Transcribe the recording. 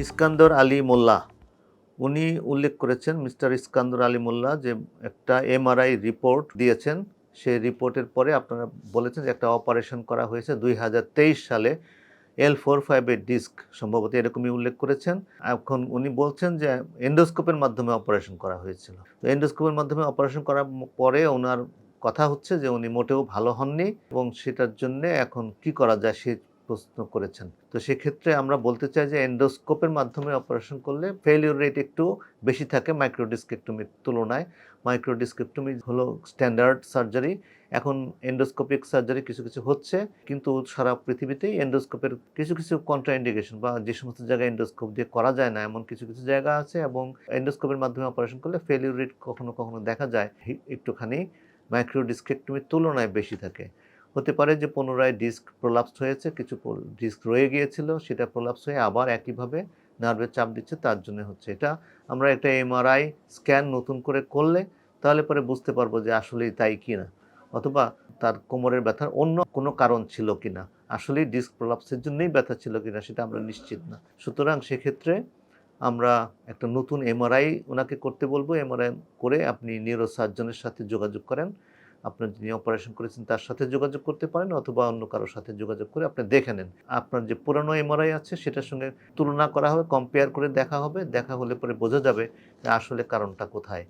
ইস্কান্দর আলী মোল্লা। উনি উল্লেখ করেছেন মিস্টার ইস্কান্দর আলী মোল্লা যে একটা এমআরআই রিপোর্ট দিয়েছেন। সেই রিপোর্টের পরে আপনারা বলেছেন যে একটা অপারেশন করা হয়েছে দুই হাজার তেইশ সালে। এল ফোর ফাইভের ডিস্ক সম্ভবত এরকমই উল্লেখ করেছেন। এখন উনি বলছেন যে এন্ডোস্কোপের মাধ্যমে অপারেশন করা হয়েছিল। তো এন্ডোস্কোপের মাধ্যমে অপারেশন করার পরে ওনার কথা হচ্ছে যে উনি মোটেও ভালো হননি এবং সেটার জন্য এখন কি করা যায় সে প্রশ্ন করেছেন। তো সেক্ষেত্রে আমরা বলতে চাই যে এন্ডোস্কোপের মাধ্যমে অপারেশন করলে ফেলিওর রেট একটু বেশি থাকে মাইক্রোডিস্কেক্টমির তুলনায়। মাইক্রোডিস্কেক্টমি হলো স্ট্যান্ডার্ড সার্জারি এখন এন্ডোস্কোপিক সার্জারি কিছু কিছু হচ্ছে, কিন্তু সারা পৃথিবীতেই এন্ডোস্কোপের কিছু কিছু কন্ট্রাইন্ডিকেশন বা যে সমস্ত জায়গায় এন্ডোস্কোপ দিয়ে করা যায় না, এমন কিছু কিছু জায়গা আছে এবং এন্ডোস্কোপের মাধ্যমে অপারেশন করলে ফেলিওর রেট কখনো কখনো দেখা যায় একটুখানি মাইক্রোডিস্কেক্টমির তুলনায় বেশি থাকে। হতে পারে যে পুনরায় ডিস্ক প্রলাপস হয়েছে, কিছু ডিস্ক রয়ে গিয়েছিল, সেটা প্রলাপস হয়ে আবার একইভাবে নার্ভে চাপ দিচ্ছে, তার জন্য হচ্ছে এটা। আমরা একটা এমআরআই স্ক্যান নতুন করে করলে তাহলে পরে বুঝতে পারব যে আসলেই তাই কি না, অথবা তার কোমরের ব্যথার অন্য কোনো কারণ ছিল কি না, আসলেই ডিস্ক প্রলাপসের জন্যই ব্যথা ছিল কি না সেটা আমরা নিশ্চিত না। সুতরাং সেক্ষেত্রে আমরা একটা নতুন এমআরআই ওনাকে করতে বলব, এমআরআই করে আপনি নিউরো সার্জনের সাথে যোগাযোগ করেন আপনার যিনি অপারেশন করেছেন, তার সাথে যোগাযোগ করতে পারেন অথবা অন্য কারোর সাথে যোগাযোগ করে আপনি দেখে নেন। আপনার যে পুরনো এমআরআই আছে, সেটার সঙ্গে তুলনা করা হবে কম্পেয়ার করে দেখা হবে, দেখা হলে পরে বোঝা যাবে আসলে কারণটা কোথায়।